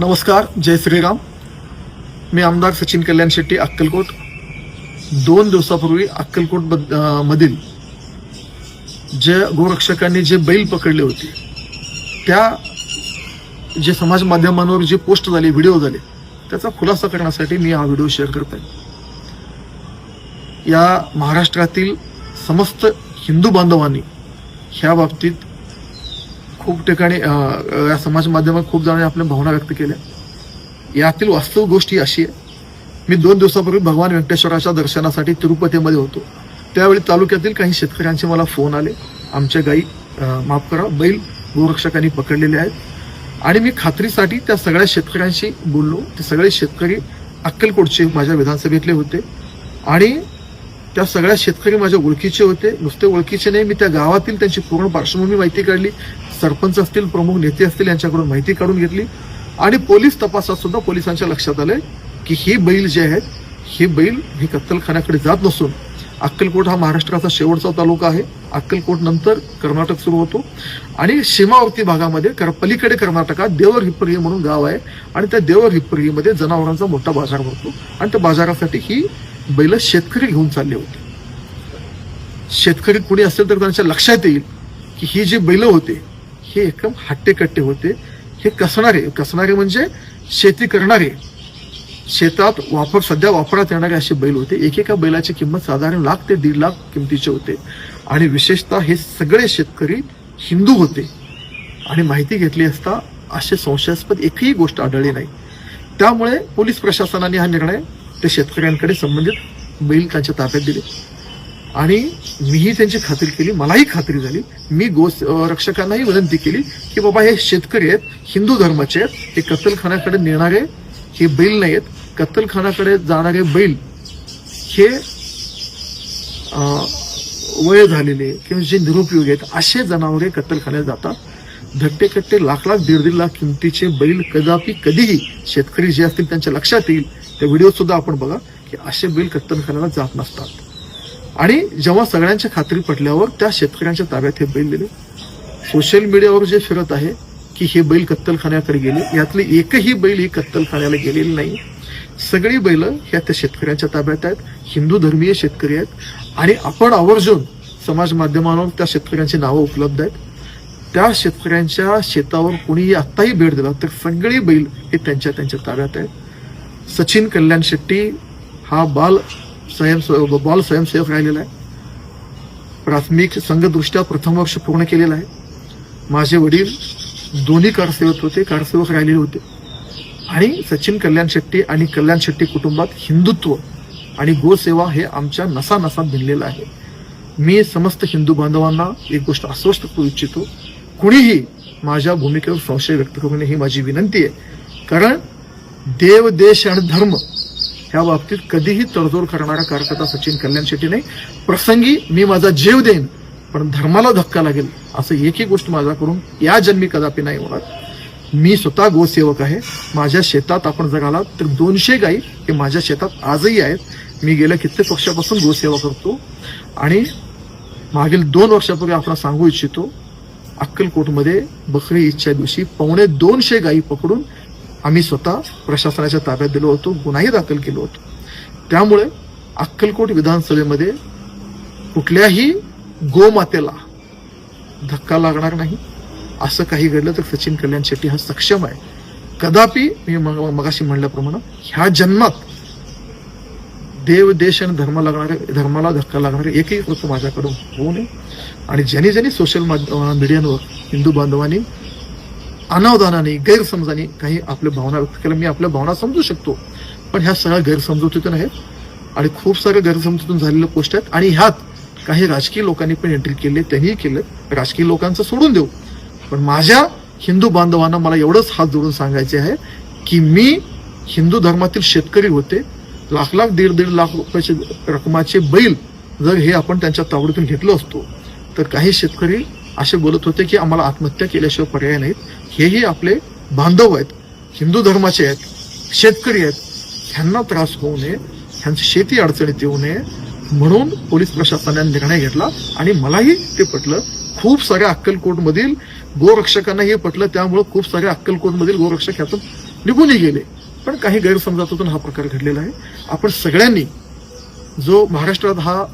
नमस्कार जय श्रीराम. मी आमदार सचिन कल्याण शेट्टी अक्कलकोट. दोन दिवसापूर्वी अक्कलकोट बद- मधील जे गोरक्षकांनी जे बैल पकडले होते त्या जे समाज माध्यमांवर जे पोस्ट झाले व्हिडिओ झाले त्याचा खुलासा करण्यासाठी मी हा व्हिडिओ शेअर करत आहे. या महाराष्ट्रातील समस्त हिंदू बांधवांनी ह्या बाबतीत खूप ठिकाणी या समाज माध्यमात खूप जणांनी आपल्या भावना व्यक्त केल्या. यातील वास्तव गोष्ट ही अशी आहे. मी दोन दिवसापूर्वी भगवान व्यंकटेश्वराच्या दर्शनासाठी तिरुपतीमध्ये होतो. त्यावेळी तालुक्यातील काही शेतकऱ्यांचे मला फोन आले. आमच्या गाई माफ करा बैल गोरक्षकांनी पकडलेले आहेत. आणि मी खात्रीसाठी त्या सगळ्या शेतकऱ्यांशी बोललो. ते सगळे शेतकरी अक्कलकोटचे माझ्या विधानसभेतले होते. आणि त्या सगळ्या शेतकरी माझ्या ओळखीचे होते. नुसते ओळखीचे नाही मी त्या गावातील त्यांची पूर्ण पार्श्वभूमी माहिती काढली. सरपंच असतील प्रमुख नेते असतील यांच्याकडून माहिती काढून घेतली. आणि पोलीस तपासात सुद्धा पोलिसांच्या लक्षात आले की ही बैल जे आहेत हे बैल हे कत्तलखान्याकडे जात नसून अक्कलकोट हा महाराष्ट्राचा शेवटचा तालुका आहे. अक्कलकोट नंतर कर्नाटक सुरू होतो. आणि सीमावर्ती भागामध्ये कर पलीकडे कर्नाटकात देवर हिप्परी म्हणून गाव आहे. आणि त्या देवर हिप्परीमध्ये जनावरांचा मोठा बाजार भरतो. आणि त्या बाजारासाठी ही बैल शेतकरी घेऊन चालले होते. शेतकरी कुणी असेल तर त्यांच्या लक्षात येईल की ही जी बैल होते हे एकदम हट्टेकट्टे होते. हे कसणारे? कसणारे म्हणजे शेती करणारे. शेतात वापर सध्या वापरात येणारे असे बैल होते. एकेका बैलाची किंमत साधारण लाख ते दीड लाख किमतीचे होते. आणि विशेषतः हे सगळे शेतकरी हिंदू होते. आणि माहिती घेतली असता असे संशयास्पद एकही गोष्ट आढळली नाही. त्यामुळे पोलीस प्रशासनाने हा निर्णय त्या शेतकऱ्यांकडे संबंधित बैल त्यांच्या ताब्यात दिले. आणि मीही त्यांची खात्री केली मलाही खात्री झाली. मी गो रक्षकांनाही विनंती केली की बाबा हे शेतकरी आहेत हिंदू धर्माचे आहेत हे कत्तलखान्याकडे नेणारे हे बैल नाही आहेत कत्तलखानाकडे जाणारे बैल हे वय झालेले किंवा जे निरुपयोगी आहेत असे जनावरे कत्तलखान्यात जातात. धट्टे कट्टे लाख लाख दीड दीड लाख किमतीचे बैल कदापि कधीही शेतकरी जे असतील त्यांच्या लक्षात येईल. त्या व्हिडिओ सुद्धा आपण बघा की असे बैल कत्तलखान्याला जात नसतात. आणि जेव्हा सगळ्यांच्या खात्री पटल्यावर त्या शेतकऱ्यांच्या ताब्यात हे बैल दिले सोशल मीडियावर जे फिरत आहे की हे बैल कत्तलखान्याकडे गेले यातले एकही बैल ही कत्तलखान्याला गेलेली नाही. सगळी बैल ह्या त्या शेतकऱ्यांच्या ताब्यात आहेत हिंदू धर्मीय शेतकरी आहेत आणि आपण आवर्जून समाज माध्यमांवर त्या शेतकऱ्यांची नावं उपलब्ध आहेत. त्या शेतकऱ्यांच्या शेतावर कोणीही आत्ताही भेट दिला तर सगळी बैल हे त्यांच्या त्यांच्या ताब्यात आहेत. सचिन कल्याण शेट्टी हा बाल स्वयं बॉल स्वयंसेवक राहिलेला आहे. प्राथमिक संघदृष्ट्या प्रथम वर्ष पूर्ण केलेलं आहे. माझे वडील दोन्ही कारसेवक होते कारसेवक राहिलेले होते. आणि सचिन कल्याण शेट्टी आणि कल्याण शेट्टी कुटुंबात हिंदुत्व आणि गोसेवा हे आमच्या नसा नसात भिनलेलं आहे. मी समस्त हिंदू बांधवांना एक गोष्ट आश्वस्त करू इच्छितो. कुणीही माझ्या भूमिकेवर संशय व्यक्त करू नये ही माझी विनंती आहे. कारण देव देश आणि धर्म ह्या बाबतीत कधीही तडजोड करणारा कार्यकर्ता सचिन कल्याण शेट्टी नाही. प्रसंगी मी माझा जीव देईन पण धर्माला धक्का लागेल असं एकही गोष्ट माझ्याकडून या जन्मी कदापि नाही होणार. मी स्वतः गोसेवक आहे. माझ्या शेतात आपण जर आलात तर दोनशे गाई हे माझ्या शेतात आजही आहेत. मी गेल्या कित्येक वर्षापासून गोसेवा करतो. आणि मागील दोन वर्षापूर्वी आपण सांगू इच्छितो अक्कलकोटमध्ये बकरी ईदच्या दिवशी पावणे दोनशे गायी पकडून आम्ही स्वतः प्रशासनाच्या ताब्यात दिलो होतो गुन्हाही दाखल केलो होतो. त्यामुळे अक्कलकोट विधानसभेमध्ये कुठल्याही गोमातेला धक्का लागणार नाही. असं काही घडलं तर सचिन कल्याण शेट्टी हा सक्षम आहे. कदापि मी मगाशी म्हणल्याप्रमाणे ह्या जन्मात देव देश आणि धर्म लागणारे धर्माला धक्का लागणारे एकही गोष्ट माझ्याकडून होऊ नये. आणि ज्यांनी ज्यांनी सोशल मीडियावर हिंदू बांधवांनी अनावधानाने गैरसमजाने काही आपल्या भावना व्यक्त केल्या. मी आपल्या भावना समजू शकतो पण ह्या सगळ्या गैरसमजुतीतून आहेत आणि खूप साऱ्या गैरसमजुतीतून झालेल्या पोस्ट आहेत. आणि ह्यात काही राजकीय लोकांनी पण एंट्री केली त्यांनीही केलं. राजकीय लोकांचं सोडून देऊ. पण माझ्या हिंदू बांधवांना मला एवढंच हात जोडून सांगायचे आहे की मी हिंदू धर्मातील शेतकरी होते. लाख लाख दीड दीड लाख रुपयाचे रकमाचे बैल जर हे आपण त्यांच्या तावडीतून घेतलं असतो तर काही शेतकरी असे बोलत होते की आम्हाला आत्महत्या केल्याशिवाय पर्याय नाहीत. हेही आपले बांधव आहेत हिंदू धर्माचे आहेत शेतकरी आहेत ह्यांना त्रास होऊ नये ह्यांची शेती अडचणीत येऊ नये म्हणून पोलीस प्रशासनाने निर्णय घेतला आणि मलाही ते पटलं. खूप साऱ्या अक्कलकोटमधील गोरक्षकांना हे पटलं त्यामुळं खूप साऱ्या अक्कलकोटमधील गोरक्षक ह्यातून निघूनही गेले. पण काही गैरसमजातून हा प्रकार घडलेला आहे. आपण सगळ्यांनी जो महाराष्ट्रात हा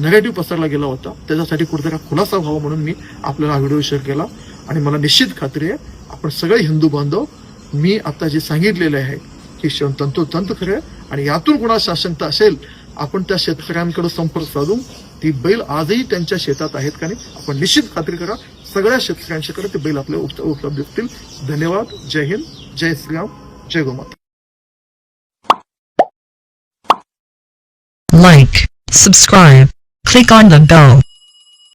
नेगेटिव्ह पसरला गेला होता. त्याच्यासाठी कुठेतरी खुलासा व्हावा म्हणून मी आपल्याला हा व्हिडिओ शेअर केला. आणि मला निश्चित खात्री आहे आपण सगळे हिंदू बांधव मी आता जे सांगितलेले आहे की शिवण तंतोतंत खरे आहे. आणि यातून कुणा शासनता असेल आपण त्या शेतकऱ्यांकडे संपर्क साधून ती बैल आजही त्यांच्या शेतात आहेत का नाही आपण निश्चित खात्री करा. सगळ्या शेतकऱ्यांच्याकडे ते बैल आपल्या उपलब्ध असतील. धन्यवाद. जय हिंद. जय श्रीराम. जय गोमाता. Like, subscribe, click on the bell.